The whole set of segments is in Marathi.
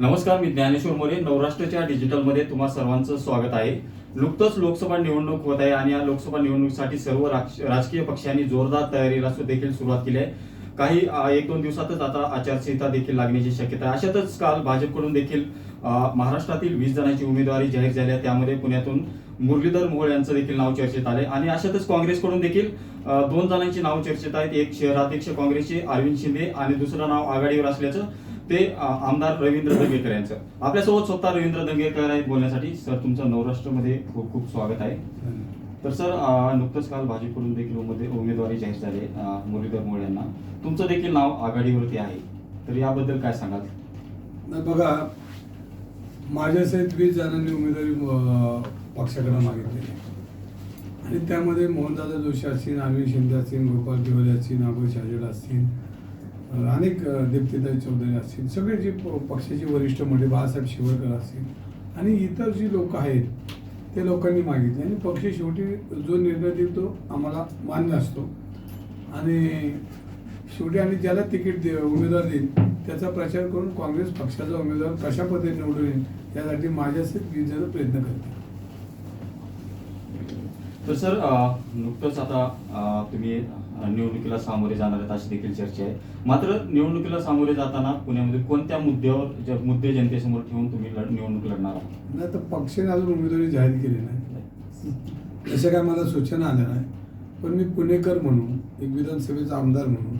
नमस्कार मी ज्ञानेश्वर मोरे. नवराष्ट्राच्या डिजिटलमध्ये तुम्हा सर्वांचं स्वागत आहे. नुकतंच लोकसभा निवडणूक होत आहे आणि या लोकसभा निवडणुकीसाठी सर्व राजकीय पक्षांनी जोरदार तयारीला देखील सुरुवात केली आहे. काही एक दोन दिवसातच आता आचारसंहिता देखील लागण्याची शक्यता आहे. अशातच काल भाजपकडून देखील महाराष्ट्रातील वीस जणांची उमेदवारी जाहीर झाली आहे. त्यामध्ये पुण्यातून मुरलीधर मोहोळ यांचं देखील नाव चर्चेत आले आणि अशातच काँग्रेसकडून देखील दोन जणांची नाव चर्चेत आहेत. एक शहराध्यक्ष काँग्रेसचे अरविंद शिंदे आणि दुसरं नाव आघाडीवर असल्याचं ते आमदार रवींद्र दंगेकर यांचं. आपल्यासोबत स्वतः रवींद्र दंगेकर आहेत बोलण्यासाठी. सर तुमचं नवराष्ट्रमध्ये खूप खूप स्वागत आहे. तर सर नुकतंच काल भाजपकडून देखील उमेदवारी जाहीर झाली मुरलीधर मोळ यांना. तुमचं देखील नाव आघाडीवरती आहे. तर याबद्दल काय सांगाल? बघा माझ्यासहित वीस जणांनी उमेदवारी पक्षाकडे मागितली आणि त्यामध्ये मोहनदादा जोशी असतील अरविंद शिंदे असतील गोपाल तिवारी असतील नागोर शाजेड असतील अनेक अं, चौधरी असतील सगळे जे प- पक्षाचे वरिष्ठ मोठे बाळासाहेब शिवळकर असतील आणि इतर जी लोक आहेत ते लोकांनी मागितले आणि पक्ष शेवटी जो निर्णय देईल तो आम्हाला मान्य असतो. आणि शेवटी आणि ज्याला तिकीट दे उमेदवार देईल त्याचा प्रचार करून काँग्रेस पक्षाचा उमेदवार कशा पद्धतीने निवडून येईल यासाठी माझ्यासहित वीस प्रयत्न करते. तर सर नुकतंच आता तुम्ही निवडणुकीला सामोरे जाणार आहेत अशी देखील चर्चा आहे. मात्र निवडणुकीला सामोरे जाताना पुण्यामध्ये कोणत्या मुद्द्यावर मुद्दे जनतेसमोर ठेवून तुम्ही लढ- निवडणूक लढणार आहात? नाही तर पक्षाने अजून उमेदवारी जाहीर केली नाही. तशा काय मला सूचना आल्या नाही. पण मी पुणेकर म्हणून एक विधानसभेचा आमदार म्हणून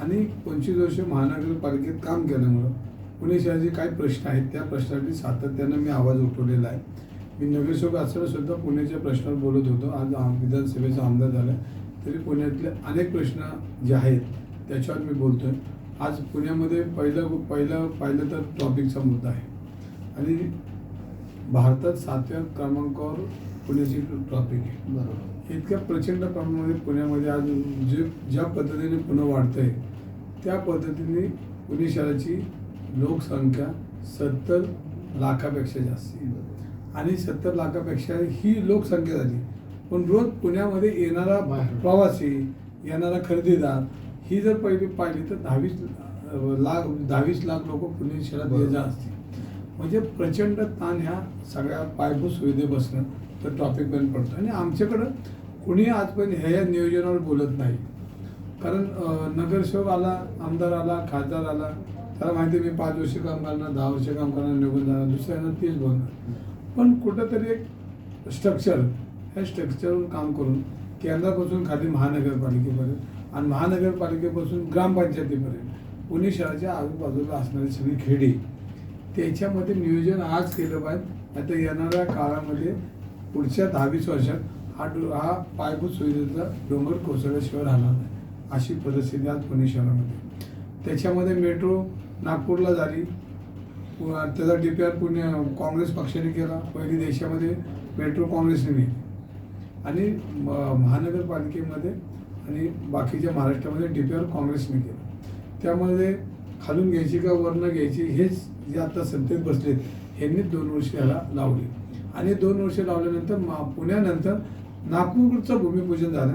आणि पंचवीस वर्ष महानगरपालिकेत काम केल्यामुळं पुणे शहराचे काही प्रश्न आहेत त्या प्रश्नासाठी सातत्यानं मी आवाज उठवलेला आहे. मी नगरसेवक असताना सुद्धा पुण्याच्या प्रश्नावर बोलत होतो. आज आम- विधानसभेचा आमदार झाला. तरी पुण्यातले अनेक प्रश्न जे आहेत त्याच्यावर मी बोलतोय. आज पुण्यामध्ये पहिलं पहिलं पाहिलं तर ट्रॉफिकचा मुद्दा आहे. आणि भारतात सातव्या क्रमांकावर पुण्याची ट्रॉफिक आहे. बरोबर. इतक्या प्रचंड प्रमाणामध्ये पुण्यामध्ये आज जे ज्या पद्धतीने पुणे वाढतंय त्या पद्धतीने पुणे शहराची लोकसंख्या सत्तर लाखापेक्षा जास्त आहे. आणि सत्तर लाखापेक्षा ही लोकसंख्या झाली. पण रोज पुण्यामध्ये येणारा. प्रवासी येणारा खरेदीदार ही जर पहिली पाहिली तर दहावीस लाख दहावीस लाख लोक पुणे शहरात ये जा असतील. म्हणजे प्रचंड ताण ह्या सगळ्या पायाभूत सुविधे बसणं तर ट्रॉफिक बंद पडतं. आणि आमच्याकडं कुणी आजपर्यंत ह्या नियोजनावर बोलत नाही. कारण नगरसेवक आला आमदार आला खासदार आला त्याला माहिती आहे मी पाच वर्ष काम करणार दहा वर्ष काम करणार निघून जाणार दुसऱ्यांना तेच बोलणार. पण कुठंतरी एक स्ट्रक्चर ह्या स्ट्रक्चरवर काम करून केंद्रापासून खाली महानगरपालिकेपर्यंत आणि महानगरपालिकेपासून ग्रामपंचायतीपर्यंत पुणे शहराच्या आजूबाजूला असणारी सगळी खेडी त्याच्यामध्ये नियोजन आज केलं पाहिजे. आता येणाऱ्या काळामध्ये पुढच्या दहावीस वर्षात हा डो हा पायाभूत सुविधेचा डोंगर कोसळल्याशिवाय राहणार नाही अशी परिस्थिती आज पुणे शहरामध्ये त्याच्यामध्ये मेट्रो नागपूरला झाली त्याचा D P R Pune Congress पक्षाने केला. पहिली देशामध्ये मेट्रो काँग्रेसने नेली. आणि म- महानगरपालिकेमध्ये आणि बाकीच्या महाराष्ट्रामध्ये डी पी आर काँग्रेसने केलं. त्यामध्ये खालून घ्यायची का वरनं घ्यायची हेच जे आता सत्तेत बसलेत ह्यांनी दोन वर्ष याला लावली. आणि दोन वर्ष लावल्यानंतर मा पुण्यानंतर नागपूरचं भूमिपूजन झालं.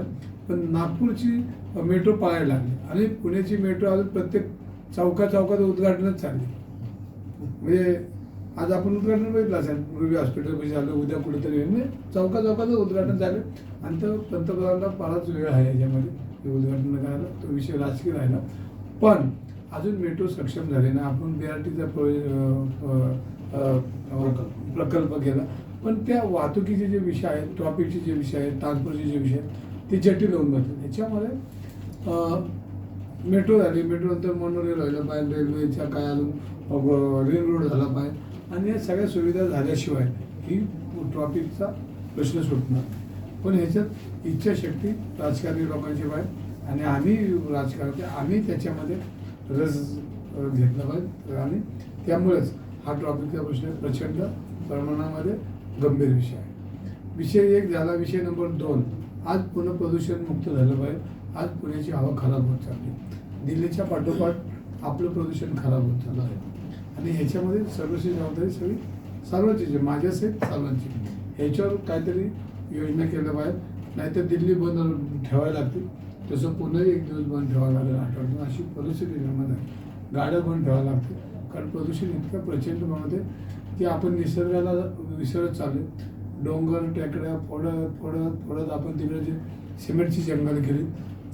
पण नागपूरची मेट्रो पाळायला लागली. आणि पुण्याची मेट्रो अजून प्रत्येक चौका चौकात उद्घाटनच चालली म्हणजे आज आपण उद्घाटन बघितलं असेल पूर्वी हॉस्पिटल झालं उद्या कुठेतरी म्हणजे चौका चौकाचं उद्घाटन झालं. आणि तर पंतप्रधानांना फारच वेळ आहे याच्यामध्ये. हे उद्घाटन करायला तो विषय राजकीय राहिला. पण अजून मेट्रो सक्षम झाले ना आपण बी आर टीचा प्रकल्प केला. पण त्या वाहतुकीचे जे विषय आहेत ट्रॉफिकचे जे विषय आहेत ट्रान्सपोर्टचे जे विषय आहेत ते जटिल होऊन जातात. याच्यामुळे मेट्रो झाली मेट्रो नंतर मोनोरेल व्हायला पाहिजे रेल्वेच्या काय अजून रेल रोड झाला पाहिजे. आणि या सगळ्या सुविधा झाल्याशिवाय ही ट्रॉफिकचा प्रश्न सुटणार पण ह्याच्यात इच्छाशक्ती राजकारणी लोकांची पाहिजे. आणि आम्ही राजकारणी आम्ही त्याच्यामध्ये रस घेतला पाहिजे. आणि त्यामुळेच हा ट्रॉफिकचा प्रश्न प्रचंड प्रमाणामध्ये गंभीर विषय आहे. विषय एक झाला विषय नंबर दोन. आज पुन्हा प्रदूषण मुक्त झालं पाहिजे. आज पुण्याची हवा खराब होत चालली. दिल्लीच्या पाठोपाठ आपलं प्रदूषण खराब होत चाललं आहे. आणि ह्याच्यामध्ये सर्वशी जबाबदारी सगळी सर्वांचीच आहे माझ्यासहित सर्वांची. ह्याच्यावर काहीतरी योजना केल्या पाहिजे नाहीतर दिल्ली बंद ठेवायला लागतील. तसं पुणे एक दिवस बंद ठेवावं लागेल आठवड्यातून अशी परिस्थिती निर्माण आहे. गाड्या बंद ठेवायला लागतील. कारण प्रदूषण इतकं प्रचंड प्रमाणात आहे की आपण निसर्गाला विसरत चाललो डोंगर टेकड्या फोडत फोडत फोडत आपण तिकडे जे सिमेंटची जंगल केली.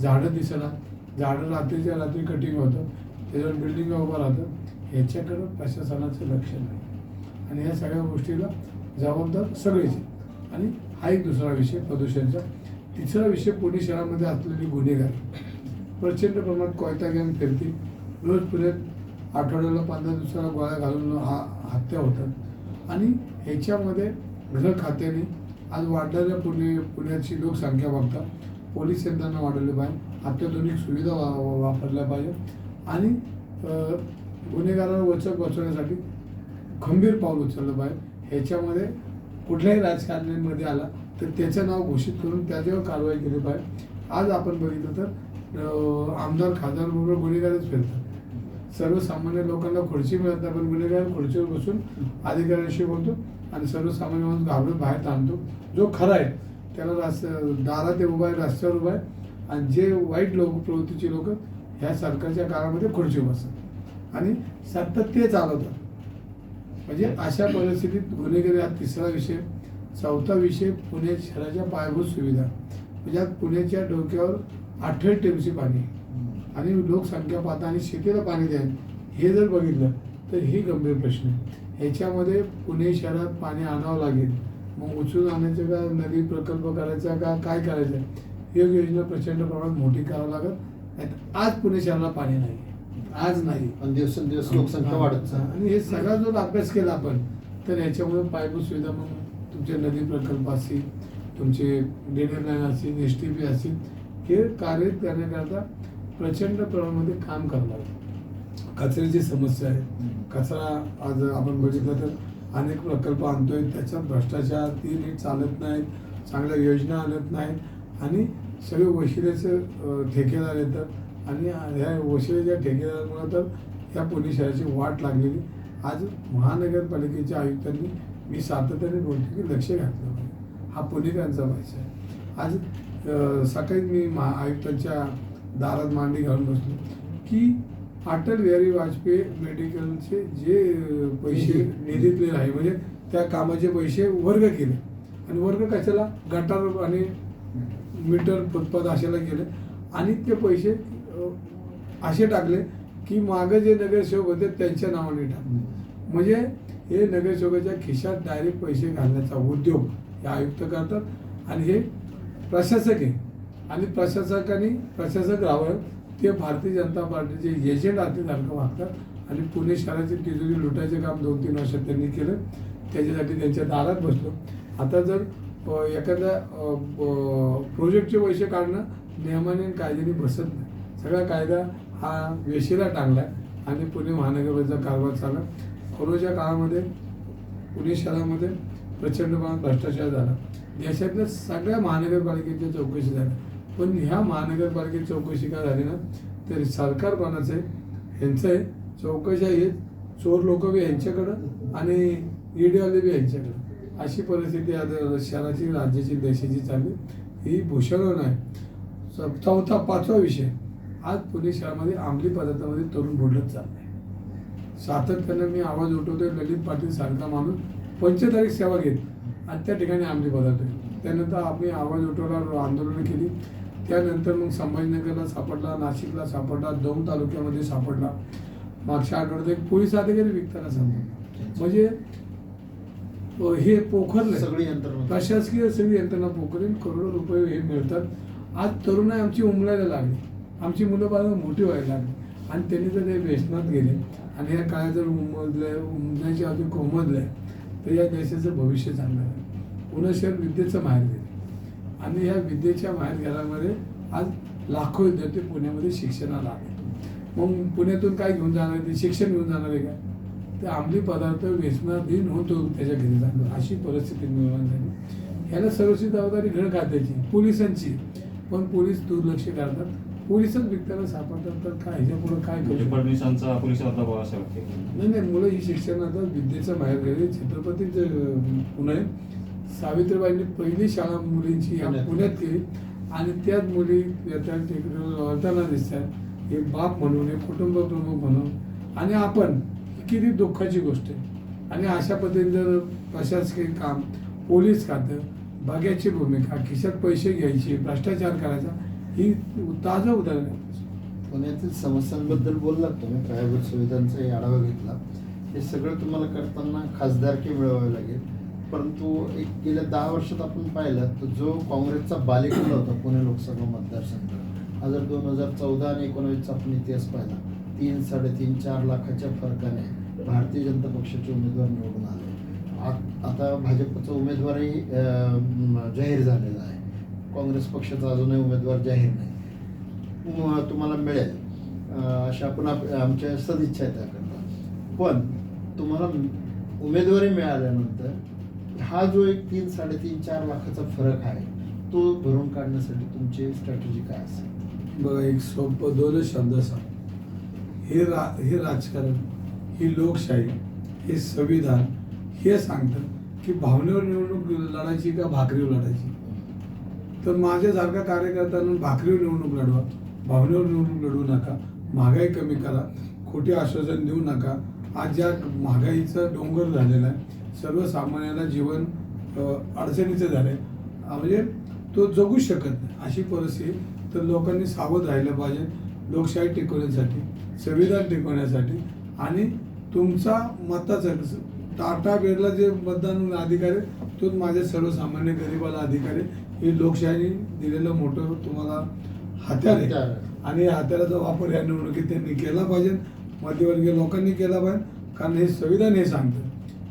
झाडं दिसणार झाडं रात्रीच्या रात्री कटिंग होतं. त्याच्यावर बिल्डिंग उभं राहतं. ह्याच्याकडं प्रशासनाचं लक्ष नाही. आणि ह्या सगळ्या गोष्टीला जबाबदार सगळेच आणि हा एक दुसरा विषय प्रदूषणचा. तिसरा विषय पुणे शहरामध्ये असलेली गुन्हेगार. प्रचंड प्रमाणात कोयता गँग फिरते रोज पुण्यात आठवड्याला पंधरा दिवसाला गोळ्या घालून हा हत्या होतात. आणि ह्याच्यामध्ये गृह खात्याने आज वाढणाऱ्या पुणे पुण्याची लोकसंख्या बघता पोलीस यंत्रणा वाढवली पाहिजे. अत्याधुनिक सुविधा वा वापरल्या पाहिजे. आणि गुन्हेगारांना वचक बसवण्यासाठी खंबीर पाऊल उचललं पाहिजे. ह्याच्यामध्ये कुठल्याही राजकारण्यांमध्ये आला तर त्याचं नाव घोषित करून त्याच्यावर कारवाई केली पाहिजे. आज आपण बघितलं तर आमदार खासदार बरोबर गुन्हेगारच फिरतात. सर्वसामान्य लोकांना खुर्ची मिळत नाही पण गुन्हेगार खुर्चीवर बसून अधिकाऱ्यांशी बोलतो आणि सर्वसामान्य माणूस घाबरून बाहेर ताणतो जो खरा आहे त्याला रास्त दारात उभा आहे रस्त्यावर उभा आहे. आणि जे वाईट लोक प्रवृत्तीचे लोक ह्या सरकारच्या काळामध्ये खुर्ची बसतात. आणि सतत ते चालवतात. म्हणजे अशा परिस्थितीत गुन्हेगारी हा तिसरा विषय. चौथा विषय पुणे शहराच्या पायाभूत सुविधा. म्हणजे आज पुण्याच्या डोक्यावर अठ्ठावीस टीएमसी पाणी आणि लोकसंख्या पाहता आणि शेतीला पाणी द्या. हे जर बघितलं तर ही गंभीर प्रश्न आहे. ह्याच्यामध्ये पुणे शहरात पाणी आणावं लागेल. मग उचलून आणायचं का नदी प्रकल्प करायचा का काय करायचं? ही योजना प्रचंड प्रमाणात मोठी करावं लागत. आज पुणे शहराला पाणी नाही. आज नाही. आणि दिवसेंदिवस लोकसंख्या वाढत. आणि हे सगळा जर अभ्यास केला आपण तर याच्यामुळे पायाभूत सुविधा मग तुमचे नदी प्रकल्प असतील तुमचे डेडर लाईन असतील एस टी पी असतील हे कार्य करण्याकरता प्रचंड प्रमाणामध्ये काम करावं लागतं. कचऱ्याची समस्या आहे. कचरा आज आपण बघितलं तर अनेक प्रकल्प आणतोय. त्याच्यात भ्रष्टाचार ती नीट चालत नाहीत चांगल्या योजना आणत नाहीत. आणि सगळे वशिलेचे ठेकेदार येतात. आणि ह्या वशिलेच्या ठेकेदारामुळे तर ह्या पुणे शहराची वाट लागलेली. आज महानगरपालिकेच्या आयुक्तांनी मी सातत्याने बोलतो की लक्ष घातलं पाहिजे. हा पुणेकरांचा पैसा आहे. आज सकाळी मी महा आयुक्तांच्या दारात मांडी घालून बसलो की अटल बिहारी वाजपेयी मेडिकलचे जे पैसे निधीतले आहे म्हणजे त्या कामाचे पैसे वर्ग केले. आणि वर्ग कशाला? गटार आणि मीटर फुटपाथ अशाला केले आणि ते पैसे असे टाकले की मागं जे नगरसेवक होते त्यांच्या नावाने टाकले. म्हणजे हे नगरसेवकाच्या खिशात डायरेक्ट पैसे घालण्याचा उद्योग हे आयुक्त करतात. आणि हे प्रशासक आहे. आणि प्रशासकाने प्रशासक राहावं ते भारतीय जनता पार्टीचे एजंट असल्यासारखं वागतात आणि पुणे शहराची तिजोरी लुटायचे काम दोन तीन वर्षात त्यांनी केलं. त्याच्यासाठी त्यांच्या दारात बसलो. आता जर एखाद्या प्रोजेक्टचे पैसे काढणं नियमाने आणि कायद्याने बसत नाही. सगळा कायदा हा वेशीला टांगला आणि पुणे महानगरपालिकेचा कारभार चालला. कोरोनाच्या काळामध्ये पुणे शहरामध्ये प्रचंड प्रमाणात भ्रष्टाचार झाला. देशातल्या सगळ्या महानगरपालिकेच्या चौकशी झाल्या. पण ह्या महानगरपालिकेची चौकशी का झाली ना तर सरकार कोणाचं आहे ह्यांचं आहे. चौकशा आहेत चोर लोक बी ह्यांच्याकडं आणि ईडीवाले बी ह्यांच्याकडं अशी परिस्थिती आज शहराची राज्याची देशाची चालली. ही भूषण आहे चौथा पाचवा विषय. आज पुणे शहरामध्ये अंमली पदार्थामध्ये तरुण बोलत चाललं आहे सातत्यानं मी आवाज उठवतोय ललित पाटील सारखा माणूस. पंचतारीख सेवा घेत. आणि त्या ठिकाणी अंमली पदार्थ. त्यानंतर आम्ही आवाज उठवला आंदोलनं केली. त्यानंतर मग संभाजीनगरला सापडला नाशिकला सापडला दौंड तालुक्यामध्ये सापडला. मागच्या आठवड्यात एक पोलीस अधिकारी विकताना सापडला म्हणजे हे पोखरलं. सगळी यंत्रणा. प्रशासकीय सगळी यंत्रणा पोखरून करोडो रुपये हे मिळतात. आज तरुणाई आमची उमलायला लागली. आमची मुलं बाळं मोठी व्हायला लागली. आणि त्यांनी जर ते व्यसनात गेले. आणि या काळात जर उमजले उमजण्याची अजून कोमजलंय तर या देशाचं भविष्य चांगलं आहे पुणे शहर विद्येचं माहेर आणि या विद्येच्या माहेरघरामध्ये आज लाखो विद्यार्थी पुण्यामध्ये शिक्षणाला आले. मग पुण्यातून काय घेऊन जाणार आहे? ते शिक्षण घेऊन जाणार आहे का? ते अंमली पदार्थ व्यसनाधीन होतो त्याच्या घरी जाणार अशी परिस्थिती निर्माण झाली. ह्याला सर्वस्वी जबाबदारी घर खात्याची पोलिसांची. पण पोलीस दुर्लक्ष करतात. पोलिसच विकताना सापडतात. तर काय ह्याच्या पुढे काय करू म्हणजे शकतो? फडणवीसांचा पोलिसांवर दबाव असं वाटते नाही नाही मुलं ही शिक्षणात विद्येचं बाहेर गेले छत्रपतीचं पुणे सावित्रीबाईंनी पहिली शाळा मुलींची या पुण्यात. केली. आणि त्याच मुली तिकडे वळताना दिसतात. एक बाप म्हणून एक कुटुंब प्रमुख म्हणून. आणि आपण नक्की ती दुःखाची गोष्ट आहे. आणि अशा पद्धतीने जर प्रशासकीय काम पोलीस खातं बघ्याची भूमिका खिशात पैसे घ्यायचे भ्रष्टाचार करायचा ही ताजं उदाहरण आहे. पुण्यातील समस्यांबद्दल बोललात तुम्ही पायाभूत सुविधांचा आढावा घेतला. हे सगळं तुम्हाला करताना खासदारकी मिळवावी लागेल. परंतु एक गेल्या दहा वर्षात आपण पाहिलं तर जो काँग्रेसचा बालेकिल्ला होता पुणे लोकसभा मतदारसंघ हा जर दोन हजार चौदा आणि एकोणावीसचा आपण इतिहास पाहिला तीन साडेतीन चार लाखाच्या फरकाने भारतीय जनता पक्षाचे उमेदवार निवडून आले. आता भाजपचा उमेदवारही जाहीर झालेला आहे. काँग्रेस पक्षाचा अजूनही उमेदवार जाहीर नाही. तुम्हाला मिळेल. अशा आपण आप- आमच्या सदिच्छा आहे त्याकरता. पण तुम्हाला उमेदवारी मिळाल्यानंतर हा जो एक तीन साडेतीन चार लाखाचा फरक आहे तो भरून काढण्यासाठी तुमची स्ट्रॅटेजी काय असेल? बघा एक सोपं दोनच शब्द सांग. हे रा हे राजकारण ही लोकशाही हे संविधान हे सांगतं की भावनेवर निवडणूक लढायची का भाकरीवर लढायची? तर माझ्यासारखा कार्यकर्त्यांना भाकरीवर निवडणूक लढवा भावनेवर निवडणूक लढवू नका महागाई कमी करा खोटे आश्वासन देऊ नका. आज ज्या महागाईचा डोंगर झालेला आहे सर्वसामान्याला जीवन अडचणीचं झालं आहे म्हणजे तो जगू शकत नाही. अशी परिस्थिती. तर लोकांनी सावध राहिलं पाहिजे. लोकशाही टिकवण्यासाठी संविधान टिकवण्यासाठी. आणि तुमचा मताचा टाटा बिर्ला जे मतदान अधिकार आहे तोच माझ्या सर्वसामान्य गरिबाला अधिकार आहे हे लोकशाहीने दिलेलं मोठं तुम्हाला हत्यार आहे. आणि या हत्याराचा वापर या निवडणुकीत त्यांनी केला पाहिजे. मध्यवर्गीय लोकांनी केला पाहिजे. कारण हे संविधान हे सांगतं.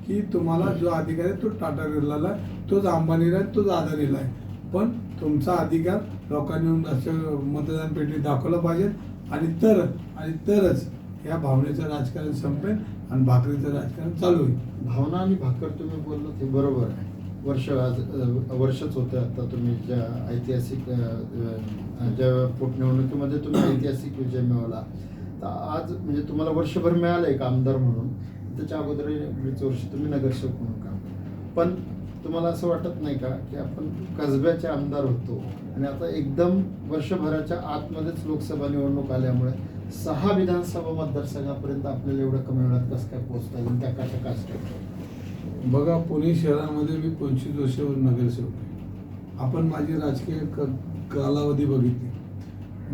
की तुम्हाला जो अधिकार आहे तो टाटा बिर्लाला आहे, तोच अंबानीला आहे तोच अदानीला आहे. पण तुमचा अधिकार लोकांनी येऊन असं मतदान पेटीत दाखवला पाहिजे. आणि तर आणि तरच या भावनेचं राजकारण संपेल आणि भाकरीचं राजकारण चालू होईल. भावना आणि भाकर तुम्ही बोललो ते बरोबर आहे. वर्ष आज वर्षच होतं आता तुम्ही ज्या ऐतिहासिक ज्या पोटनिवडणुकीमध्ये तुम्ही ऐतिहासिक विजय मिळवला. तर आज म्हणजे तुम्हाला वर्षभर मिळालं एक आमदार म्हणून? त्याच्या अगोदर वीस वर्ष तुम्ही नगरसेवक म्हणून काम पण तुम्हाला असं वाटत नाही का की आपण कसब्याचे आमदार होतो आणि आता एकदम वर्षभराच्या आतमध्येच लोकसभा निवडणूक आल्यामुळे सहा विधानसभा मतदारसंघापर्यंत आपल्याला एवढं कमी वेळात कसं काय पोहोचता येईल? त्या कशा काय बघा पुणे शहरामध्ये मी पंचवीस वर्षावर नगरसेवक आहे. आपण माझी राजकीय क कालावधी बघितली.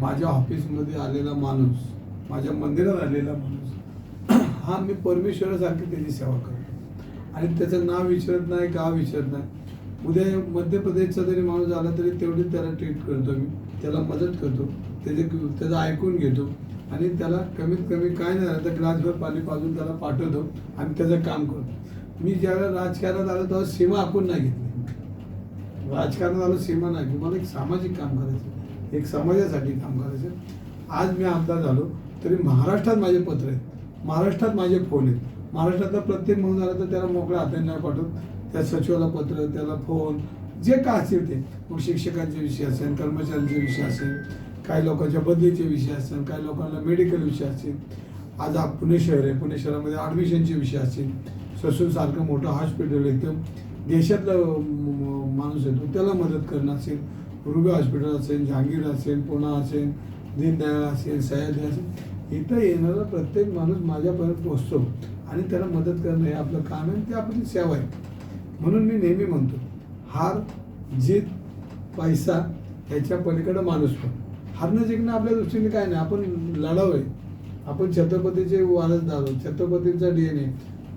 माझ्या ऑफिसमध्ये आलेला माणूस माझ्या मंदिरात आलेला माणूस हा मी परमेश्वरासारखी त्याची सेवा करतो. आणि त्याचं नाव विचारत नाही गाव विचारत नाही. उद्या मध्य प्रदेशचा जरी माणूस आला तरी तेवढी त्याला ट्रीट करतो मी. त्याला मदत करतो. त्याचे त्याचं ऐकून घेतो. आणि त्याला कमीत कमी काय नाही झालं तर ग्लासभर पाणी पाजून त्याला पाठवतो आणि त्याचं काम करतो. मी ज्यावेळेला राजकारणात आलो तेव्हा सीमा आखून नाही घेतली. राजकारणात आलो सीमा नाही घेतली. मला एक सामाजिक काम करायचं एक समाजासाठी काम करायचं आज मी आमदार झालो तरी महाराष्ट्रात माझे पत्र आहेत. महाराष्ट्रात माझे फोन आहेत. महाराष्ट्रातला प्रत्येक म्हणून झाला तर त्याला मोकळ्या हाताने नाही पाठवत. त्या सचिवाला पत्र त्याला फोन जे काय असेल ते. मग शिक्षकांचे विषय असेल कर्मचाऱ्यांचे विषय असेल काही लोकांच्या बदलीचे विषय असतील काही लोकांना मेडिकल विषय असतील आज आप पुणे शहर आहे. पुणे शहरामध्ये ॲडमिशनचे विषय असतील ससूनसारखं मोठं हॉस्पिटल एकदम देशातलं माणूस येतो त्याला मदत करणं असेल. रुबे हॉस्पिटल असेल जहांगीर असेल पुणा असेल दीनदयाळ असेल सह्याद्री असेल. इथं येणारा प्रत्येक माणूस माझ्यापर्यंत पोहोचतो आणि त्याला मदत करणं हे आपलं काम आहे आणि ते आपली सेवा आहे. म्हणून मी नेहमी म्हणतो हार जीत पैसा ह्याच्या पलीकडं माणूस पण. हारणं जिंकणं आपल्या दृष्टीने काय नाही आपण लढावं आहे. आपण छत्रपतीचे वारसदार आहोत छत्रपतींचा डी एन ए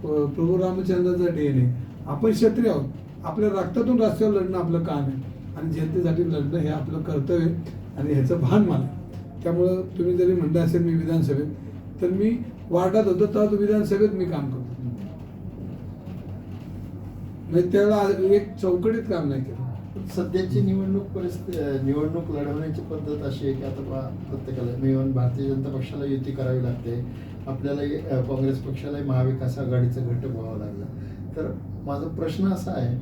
प्रभू रामचंद्राचा डी एन ए आपण क्षत्रिय आहोत. आपल्या रक्तातून रस्त्यावर लढणं आपलं काम आहे. आणि जनतेसाठी लढणं हे आपलं कर्तव्य आहे आणि ह्याचं भान मला त्यामुळं तुम्ही जरी म्हणलं असेल मी विधानसभेत तर मी वार्डात होतो तेव्हा विधानसभेत मी काम करतो. म्हणजे त्याला एक चौकटीत काम नाही केलं. सध्याची निवडणूक परिस्थिती निवडणूक लढवण्याची पद्धत अशी आहे की आता प्रत्येकाला मी म्हणून भारतीय जनता पक्षाला युती करावी लागते. आपल्याला काँग्रेस पक्षालाही महाविकास आघाडीचं घटक व्हावं लागलं. तर माझा प्रश्न असा आहे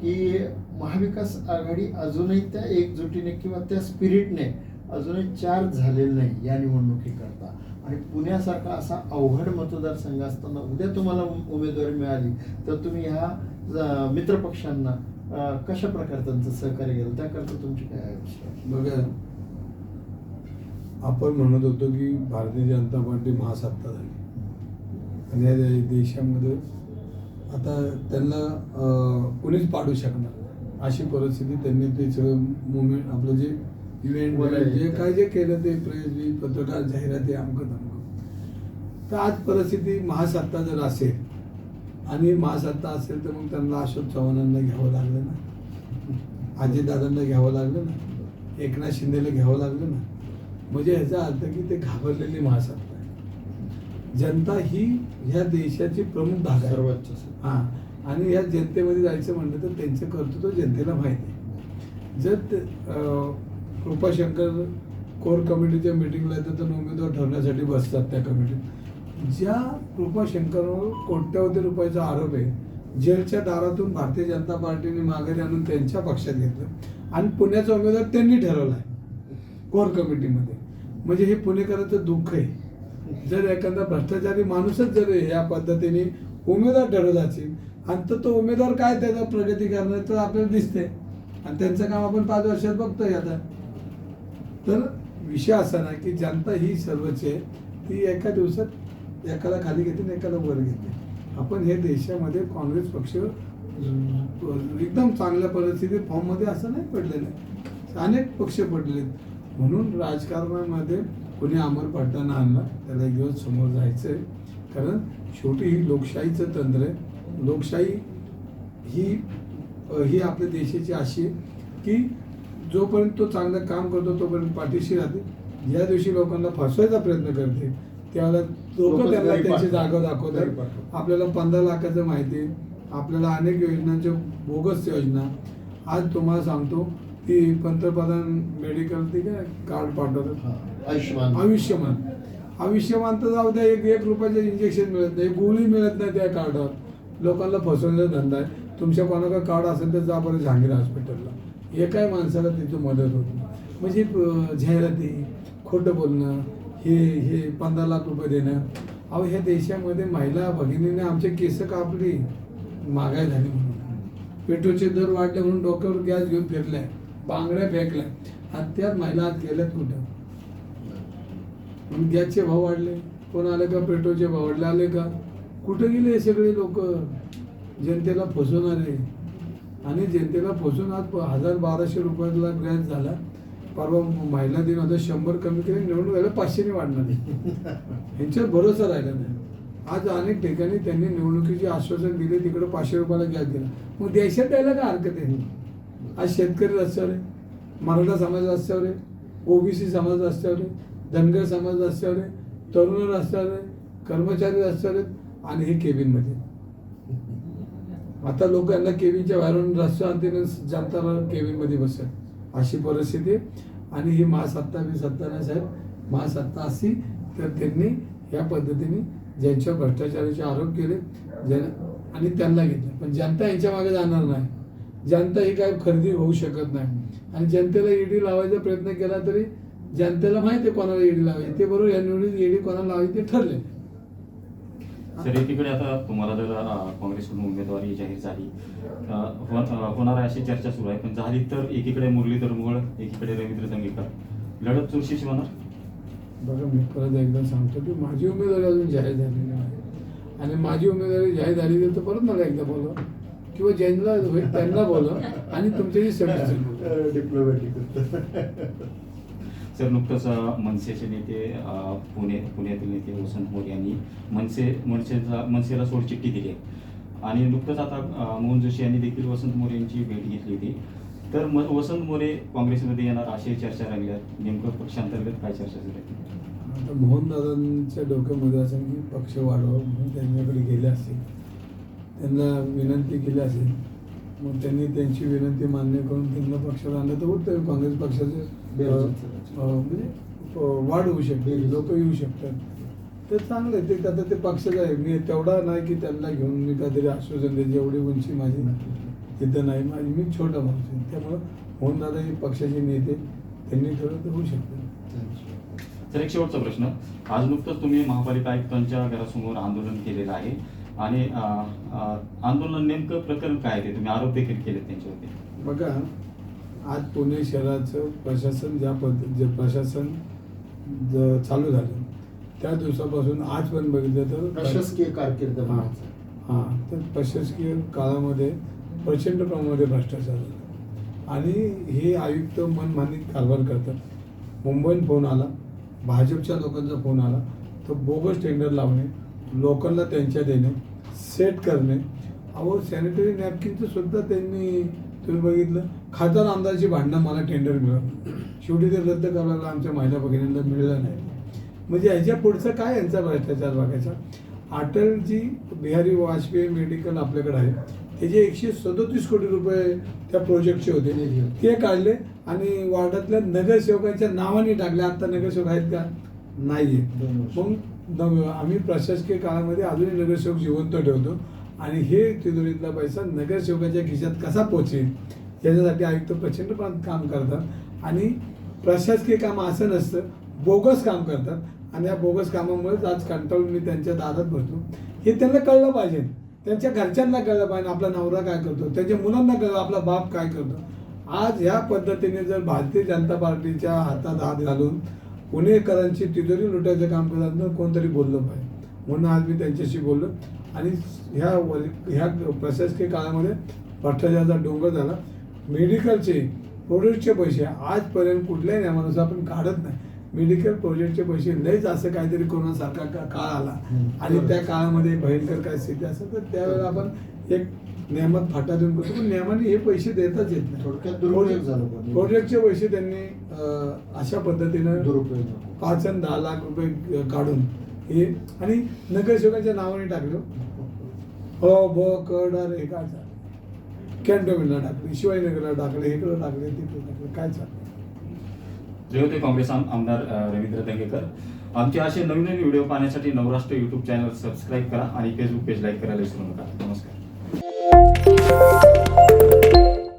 की महाविकास आघाडी अजूनही त्या एकजुटीने किंवा त्या स्पिरिटने अजूनही चार झालेले नाही या निवडणुकीकरता. आणि पुण्यासारखा असा अवघड मतदारसंघ असताना उद्या तुम्हाला उमेदवारी मिळाली तर तुम्ही ह्या मित्रपक्षांना कशा प्रकारे त्यांचं सहकार्य केलं? त्याकरता तुमची काय बघा आपण म्हणत होतो की भारतीय जनता पार्टी महासत्ता झाली. आणि या देशामध्ये आता त्यांना अं, कोणीच पाडू शकणार अशी परिस्थिती त्यांनी त्याचं मुवमेंट आपलं जे इव्हेंट वगैरे जे काय जे केलं ते प्रेस बी पत्रकार जाहिराती अमकं तमकं तर आज परिस्थिती महासत्ता जर असेल आणि महासत्ता असेल तर मग त्यांना अशोक चव्हाणांना घ्यावं लागलं ना? अजितदादांना घ्यावं लागलं ना? एकनाथ शिंदेला घ्यावं लागलं ना? म्हणजे ह्याचा अर्थ की ते घाबरलेली महासत्ता आहे. जनता ही ह्या देशाची प्रमुख धागा सर्वोच्च हा. आणि या जनतेमध्ये जायचं म्हणलं तर त्यांचं कर्तृत्व जनतेला माहिती आहे. जर कृपाशंकर कोर कमिटीच्या मिटिंगला येतात तर उमेदवार ठरण्यासाठी बसतात त्या कमिटीत ज्या कृपाशंकरवर कोट्यवधी रुपयाचा आरोप आहे जेलच्या दारातून भारतीय जनता पार्टीने माघारी आणून त्यांच्या पक्षात घेतलं आणि पुण्याचा उमेदवार त्यांनी ठरवला आहे कोर कमिटीमध्ये. म्हणजे हे पुणेकरांचं दुःख आहे. जर एखादा भ्रष्टाचारी माणूसच जर या पद्धतीने उमेदवार ठरवला असेल आणि तर तो उमेदवार काय त्याचा प्रगती करणार तर आपल्याला दिसते आणि त्यांचं काम आपण पाच वर्षात बघतोय आता. तर विषय असा ना की जनता ही सर्वच आहे. ती एका दिवसात एकाला खाली घेते आणि एकाला वर घेते. आपण हे देशामध्ये काँग्रेस पक्ष एकदम चांगल्या परिस्थितीत फॉर्ममध्ये असं नाही पडलेलं आहे. अनेक पक्ष पडलेत. आहेत म्हणून राजकारणामध्ये कोणी अमर पडताना आणला त्याला एक दिवस समोर जायचं आहे कारण शेवटी ही लोकशाहीचं तंत्र आहे. लोकशाही ही ही आपल्या देशाची अशी आहे की जोपर्यंत तो चांगलं काम करतो तोपर्यंत पाठीशी राहते. ज्या दिवशी लोकांना फसवायचा प्रयत्न करते त्यावेळेला लोक त्यांना त्यांची. जागा दाखवतात. आपल्याला पंधरा लाखाचं माहिती आपल्याला अनेक योजनांच्या बोगस योजना. आज तुम्हाला सांगतो की पंतप्रधान मेडिकल ते काय कार्ड पाठवतात. आयुष्यमान. आयुष्यमान. आयुष्यमान तर जाऊ द्या एक एक रुपयाचं इंजेक्शन मिळत नाही गोळी मिळत नाही त्या कार्डावर. लोकांना फसवण्याचा धंदा आहे. तुमच्या कोणाकडे कार्ड असेल तर जा बरं जहांगीर हॉस्पिटलला एकाही माणसाला तिथं मदत होती? म्हणजे जाहिराती खोटं बोलणं हे हे पंधरा लाख रुपये देणं. अहो ह्या देशामध्ये महिला भगिनीने आमचे केस कापली. महागाई झाली म्हणून. पेट्रोलचे दर वाढले म्हणून डोक्यावर गॅस घेऊन फिरलाय. बांगड्या फेकल्या. आणि त्यात महिला आत गेल्यात कुठं? म्हणून गॅसचे भाव वाढले. कोण आले का पेट्रोलचे भाव वाढले? आले का? कुठं गेले हे सगळे लोक? जनतेला फसवणारे. आणि जनतेला फसवून आज हजार बाराशे रुपयाला गॅस झाला. परवा महिला दिन होता शंभर कमी केले निवडणूक झालं पाचशेने वाढणार ह्यांच्यावर भरोसा राहिला नाही. आज अनेक ठिकाणी त्यांनी निवडणुकीचे आश्वासन दिले तिकडे पाचशे रुपयाला गॅस दिला. मग देशात द्यायला काय हरकत आहे? आज शेतकरी रस्त्यावर आहे मराठा समाज रस्त्यावर आहे ओबीसी समाज रस्त्यावर आहे धनगर समाज रस्त्यावर आहे तरुण रस्त्यावर आहे कर्मचारी रस्त्यावर आहेत आणि हे केबिनमध्ये आता लोक यांना केविनच्या बाहेरून राष्ट्रीय आणतील जनता केबिनमध्ये बसत अशी परिस्थिती. आणि ही महासत्ता बी सत्ता नाही साहेब. महासत्ता असती तर त्यांनी या पद्धतीने ज्यांच्या भ्रष्टाचाराचे आरोप केले ज्या आणि त्यांना घेतलं. पण जनता यांच्या मागे जाणार नाही. जनता ही काय खरेदी होऊ शकत नाही. आणि जनतेला ईडी लावायचा प्रयत्न केला तरी जनतेला माहिती आहे कोणाला ईडी लावायची. ते बरोबर या निवडणुकीत ईडी कोणाला लावायची ते ठरले. तर एकीकडे आता तुम्हाला जर काँग्रेसकडून उमेदवारी जाहीर झाली होणार आहे अशी चर्चा सुरू आहे पण झाली तर एकीकडे मुरलीधर मोहोळ एकीकडे रवींद्र दंगेकर. लढत चुरशीची होणार? बघा मी परत एकदा सांगतो की माझी उमेदवारी अजून जाहीर झालेली नाही. आणि माझी उमेदवारी जाहीर झाली तर परत मला एकदा बोलवा किंवा ज्यांना होईल त्यांना बोलवा आणि तुमच्याशी सगळं बोलवा डिप्लोमॅटिक सर नुकतंच मनसेचे नेते पुणे पुण्यातील नेते वसंत मोर यांनी मनसे मनसेचा मनसेला सोडचिठ्ठी दिली आहे. आणि नुकतंच आता मोहन जोशी यांनी देखील वसंत मोरे यांची भेट घेतली होती. तर म वसंत मोरे काँग्रेसमध्ये येणार अशी चर्चा रंगल्या नेमकं पक्षांतर्गत काय चर्चा झाली? आता मोहनदादांच्या डोक्यामध्ये असं की पक्ष वाढवा म्हणून त्यांच्याकडे गेले असतील. त्यांना विनंती केली असेल. मग त्यांनी त्यांची विनंती मान्य करून त्यांना पक्षात आणलं तर होतं काँग्रेस पक्षाचे म्हणजे वाढ होऊ शकते लोक येऊ शकतात. तर चांगलं आहे ते आता ते पक्षाचं आहे. मी तेवढा नाही की त्यांना घेऊन मी काहीतरी आश्वासन द्यायची एवढी उंची माझी तिथं नाही. माझी मी छोटा माणूस आहे. त्यामुळं मोहनदादा ही पक्षाचे नेते त्यांनी ठरवलं तर होऊ शकतं. तर एक शेवटचा प्रश्न. आज नुकतंच तुम्ही महापालिका आयुक्तांच्या घरासमोर आंदोलन केलेलं आहे. आणि आंदोलन नेमकं प्रकरण काय आहे ते तुम्ही आरोप देखील केले त्यांच्यावरती? बघा आज पुणे शहराचं प्रशासन ज्या पद्ध जे प्रशासन ज चालू झालं त्या दिवसापासून आजपर्यंत बघितलं तर प्रशासकीय कारकीर्द हां हां तर प्रशासकीय काळामध्ये प्रचंड प्रमाणामध्ये भ्रष्टाचार झाला. आणि हे आयुक्त मनमानी कारभार करतात. मुंबईत फोन आला भाजपच्या लोकांचा फोन आला तर बोगस टेंडर लावणे लोकांना त्यांच्या देणे सेट करणे. अहो सॅनिटरी नॅपकिनचं सुद्धा त्यांनी तुम्ही बघितलं खासदार आमदारची भांडणं मला टेंडर मिळालं. शेवटी ते रद्द करावं लागलं आमच्या महिला भगिनींना मिळलं नाही. म्हणजे ह्याच्या पुढचं काय यांचा भ्रष्टाचार बघायचा? अटलजी बिहारी वाजपेयी मेडिकल आपल्याकडे आहे. त्याचे एकशे सदोतीस कोटी रुपये त्या प्रोजेक्टचे होते. ते काढले आणि वार्डातल्या नगरसेवकांच्या नावाने टाकले. आता नगरसेवक आहेत का? नाही. मग आम्ही प्रशासकीय काळामध्ये अजूनही नगरसेवक जिवंत ठेवतो. आणि हे तिजोरीतला पैसा नगरसेवकाच्या खिशात कसा पोचेल? याच्यासाठी आयुक्त प्रचंड काम करतात. आणि प्रशासकीय काम असं नसतं बोगस काम करतात. आणि या बोगस कामामुळेच आज कंटाळून मी त्यांच्या दारात बसलो. हे त्यांना कळलं पाहिजे. त्यांच्या घरच्यांना कळलं पाहिजे. आपला नवरा काय करतो? त्यांच्या मुलांना कळलं आपला बाप काय करतो? आज ह्या पद्धतीने जर भारतीय जनता पार्टीच्या हातात हात घालून पुणेकरांची तिजोरी लुटायचं काम करतात ना कोणतरी बोललं पाहिजे. म्हणून आज मी त्यांच्याशी बोललो. आणि ह्या वरी- ह्या प्रशासकीय काळामध्ये भ्रष्टाचाराचा डोंगर झाला. मेडिकलचे प्रोडक्टचे पैसे आजपर्यंत कुठल्याही नियमानुसार आपण काढत नाही. मेडिकल प्रोजेक्टचे पैसे लयच असं काहीतरी कोरोनासारखा का- काळ आला. आणि त्या काळामध्ये भयंकर काय स्थिती असेल तर त्यावेळेला आपण एक नियमात फाटा देऊन करतो पण नियमाने हे पैसे देताच येत नाही. प्रोजेक्टचे पैसे त्यांनी अशा पद्धतीनं. पाच आणि दहा लाख रुपये काढून हे आणि नगरसेवकांच्या नावाने टाकलं. अ ब क ड हे काय चाललं कॅन्टोमेंटला टाकले शिवाजीनगरला टाकले इकडं टाकले तिकडं टाकले काय चाललं जे होते काँग्रेस आम- आमदार रवींद्र दंगेकर. आमचे असे नवीन नवीन व्हिडिओ पाहण्यासाठी नवराष्ट्र यूट्यूब चॅनल सबस्क्राईब करा आणि फेसबुक पेज लाईक करायला विसरू नका. नमस्कार.